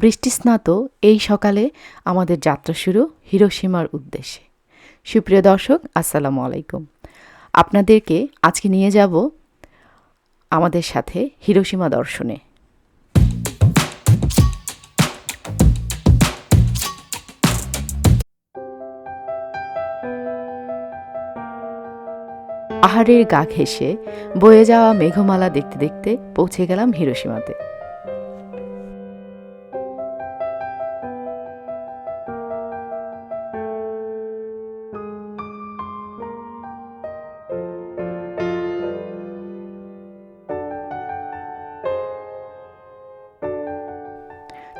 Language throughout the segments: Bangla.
বৃষ্টিস্নাত এই সকালে আমাদের যাত্রা শুরু হিরোসীমার উদ্দেশ্যে। সুপ্রিয় দর্শক, আসসালামু আলাইকুম। আপনাদেরকে আজকে নিয়ে যাব আমাদের সাথে হিরোসীমা দর্শনে। পাহাড়ের গা ঘেঁষে বয়ে যাওয়া মেঘমালা দেখতে দেখতে পৌঁছে গেলাম হিরোসীমাতে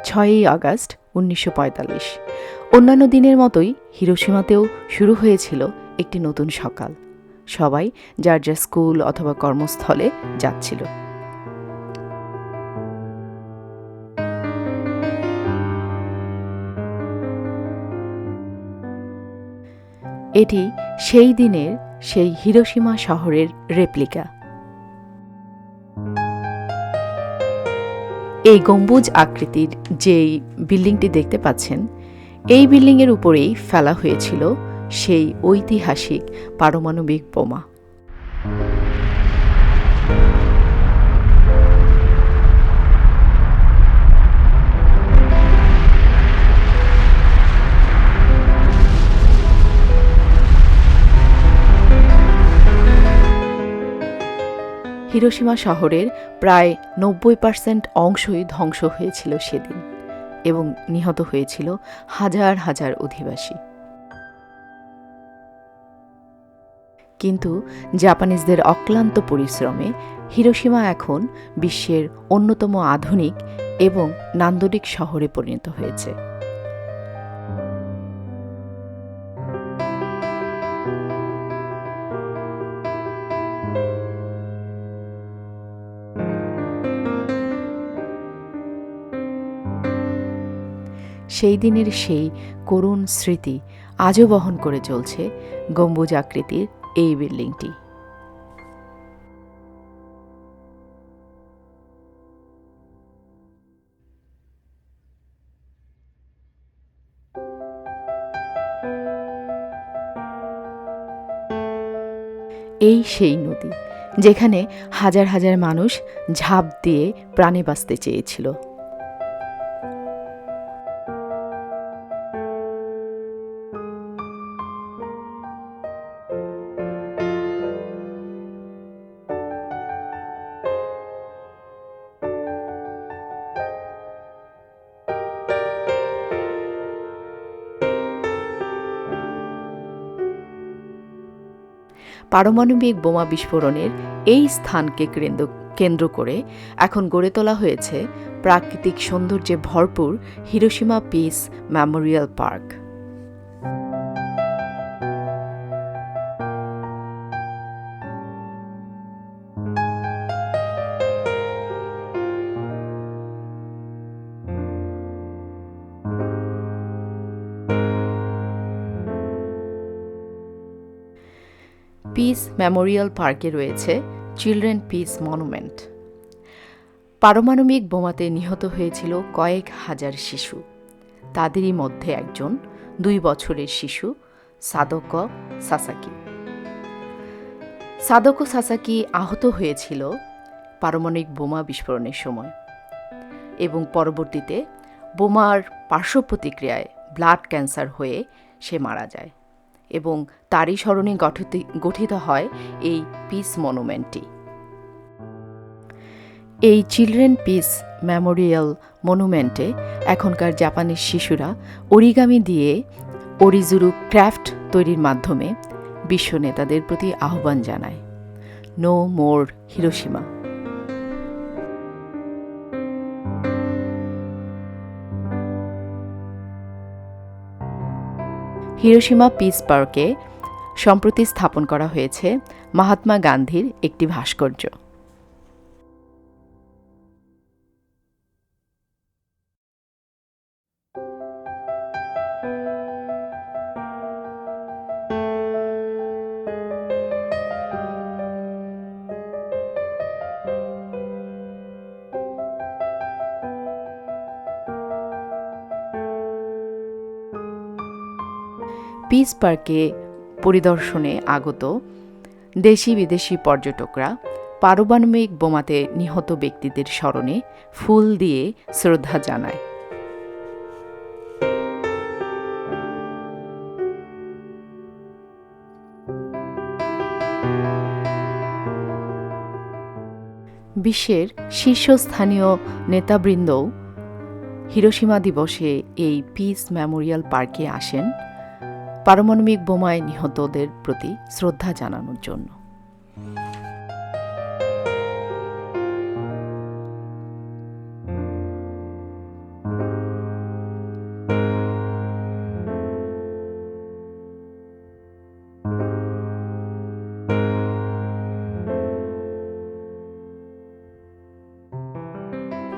ছয়ই আগস্ট উনিশশো পঁয়তাল্লিশ। অন্যান্য দিনের মতোই হিরোসীমাতেও শুরু হয়েছিল একটি নতুন সকাল। সবাই যার যার স্কুল অথবা কর্মস্থলে যাচ্ছিল। এটি সেই দিনের সেই হিরোসীমা শহরের রেপ্লিকা। এই গম্বুজ আকৃতির যেই বিল্ডিংটি দেখতে পাচ্ছেন, এই বিল্ডিংয়ের উপরেই ফেলা হয়েছিল সেই ঐতিহাসিক পারমাণবিক বোমা। হিরোসীমা শহরের প্রায় নব্বই পার্সেন্ট অংশই ধ্বংস হয়েছিল সেদিন এবং নিহত হয়েছিল হাজার হাজার অধিবাসী। কিন্তু জাপানিজদের অক্লান্ত পরিশ্রমে হিরোসীমা এখন বিশ্বের অন্যতম আধুনিক এবং নান্দনিক শহরে পরিণত হয়েছে। সেই দিনের সেই করুণ স্মৃতি আজও বহন করে চলছে গম্বুজ আকৃতির এই বিল্ডিংটি। এই সেই নদী, যেখানে হাজার হাজার মানুষ ঝাঁপ দিয়ে প্রাণে বাঁচতে চেয়েছিল। পারমাণবিক বোমা বিস্ফোরণের এই স্থানকে কেন্দ্র কেন্দ্র করে এখন গড়ে তোলা হয়েছে প্রাকৃতিক সৌন্দর্যে ভরপুর Hiroshima peace memorial park. Peace memorial পার্কে রয়েছে চিলড্রেন পিস মনুমেন্ট। পারমাণবিক বোমাতে নিহত হয়েছিল কয়েক হাজার শিশু। তাদেরই মধ্যে একজন, দুই বছরের শিশু, সাদক সাসাকি। সাদক সাসাকি আহত হয়েছিল পারমাণবিক বোমা বিস্ফোরণের সময় এবং পরবর্তীতে বোমার পার্শ্ব প্রতিক্রিয়ায় ব্লাড ক্যান্সার হয়ে সে মারা যায়। এবং তারই স্মরণে গঠিত গঠিত হয় এই পিস মনুমেন্টটি এই চিলড্রেন পিস মেমোরিয়াল মনুমেন্টে এখনকার জাপানিজ শিশুরা অরিগামি দিয়ে অরিজুরু ক্রাফট তৈরির মাধ্যমে বিশ্ব নেতাদের প্রতি আহ্বান জানায়। No more Hiroshima Hiroshima peace পার্কে সম্প্রতি স্থাপন করা হয়েছে মহাত্মা গান্ধীর একটি ভাস্কর্য। পিস পার্কে পরিদর্শনে আগত দেশি বিদেশি পর্যটকরা পারমাণবিক বোমাতে নিহত ব্যক্তিদের স্মরণে ফুল দিয়ে শ্রদ্ধা জানায়। বিশ্বের শীর্ষস্থানীয় নেতাবৃন্দও হিরোসীমা দিবসে এই পিস মেমোরিয়াল পার্কে আসেন। পারমাণবিক বোমায় নিহতদের প্রতি শ্রদ্ধা জানানোর জন্য।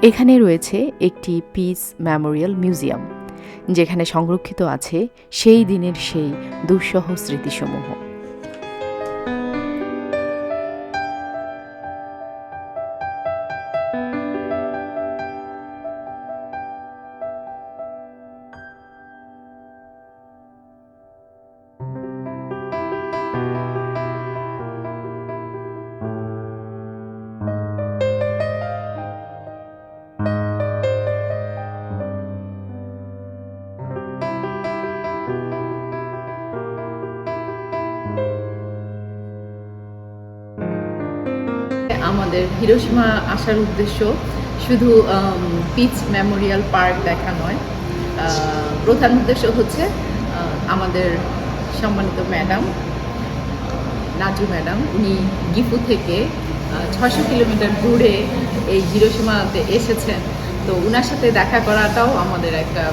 এখানে রয়েছে একটি পিস মেমোরিয়াল মিউজিয়াম যেখানে সংরক্ষিত আছে সেই দিনের সেই দুঃসহ স্মৃতিসমূহ। আমাদের হিরোসীমা আসার উদ্দেশ্য শুধু পিচ মেমোরিয়াল পার্ক দেখা নয়। প্রধান উদ্দেশ্য হচ্ছে আমাদের সম্মানিত ম্যাডাম, নাজু ম্যাডাম, উনি গিফু থেকে ছশো কিলোমিটার দূরে এই হিরোসীমাতে এসেছেন। তো ওনার সাথে দেখা করাটাও আমাদের একটা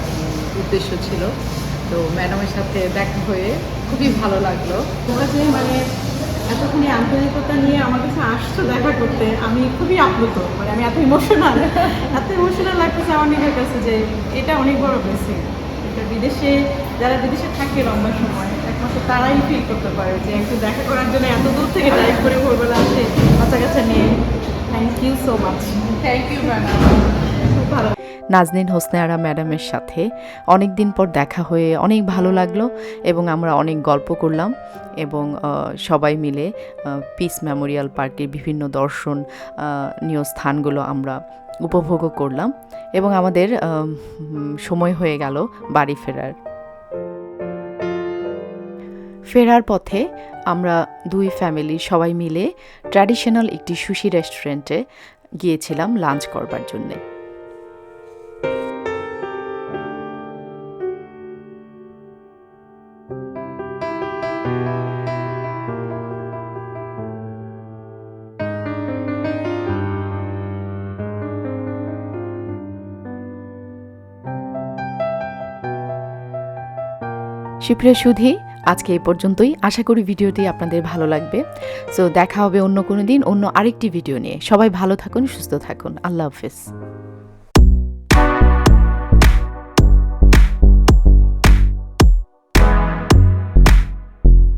উদ্দেশ্য ছিল। তো ম্যাডামের সাথে দেখা হয়ে খুবই ভালো লাগল। মানে এতখানি আন্তরিকতা নিয়ে আমার কাছে আসছো দেখা করতে, আমি খুবই আপ্লুত মানে আমি এত ইমোশনাল এত ইমোশনাল লাগতেছে আমার নিজের কাছে যে এটা অনেক বড় ব্লেসিং এটা বিদেশে, যারা বিদেশে থাকে লম্বা সময়, একমাত্র তারাই ফিল করতে পারে যে একটু দেখা করার জন্য এত দূর থেকে ড্রাইভ করে ভোরবেলা আসে বাচ্চা কাচ্চা নিয়ে। Thank you so much thank you ভালো নাজনীন আরা ম্যাডামের সাথে অনেক দিন পর দেখা হয়ে অনেক ভালো লাগল এবং আমরা অনেক গল্প করলাম এবং সবাই মিলে পিস মেমোরিয়াল পার্কের বিভিন্ন দর্শন নিয় স্থানগুলো আমরা উপভোগও করলাম এবং আমাদের সময় হয়ে গেল বাড়ি ফেরার। ফেরার পথে আমরা দুই ফ্যামিলি সবাই মিলে ট্র্যাডিশনাল একটি সুশি রেস্টুরেন্টে গিয়েছিলাম লাঞ্চ করবার জন্যে। সুপ্রিয় সুধি, আজকে এই পর্যন্তই। আশা করি ভিডিওটি আপনাদের ভালো লাগবে। সো দেখা হবে অন্য কোনো দিন অন্য আরেকটি ভিডিও নিয়ে। সবাই ভালো থাকুন, সুস্থ থাকুন। আল্লাহ হাফেজ।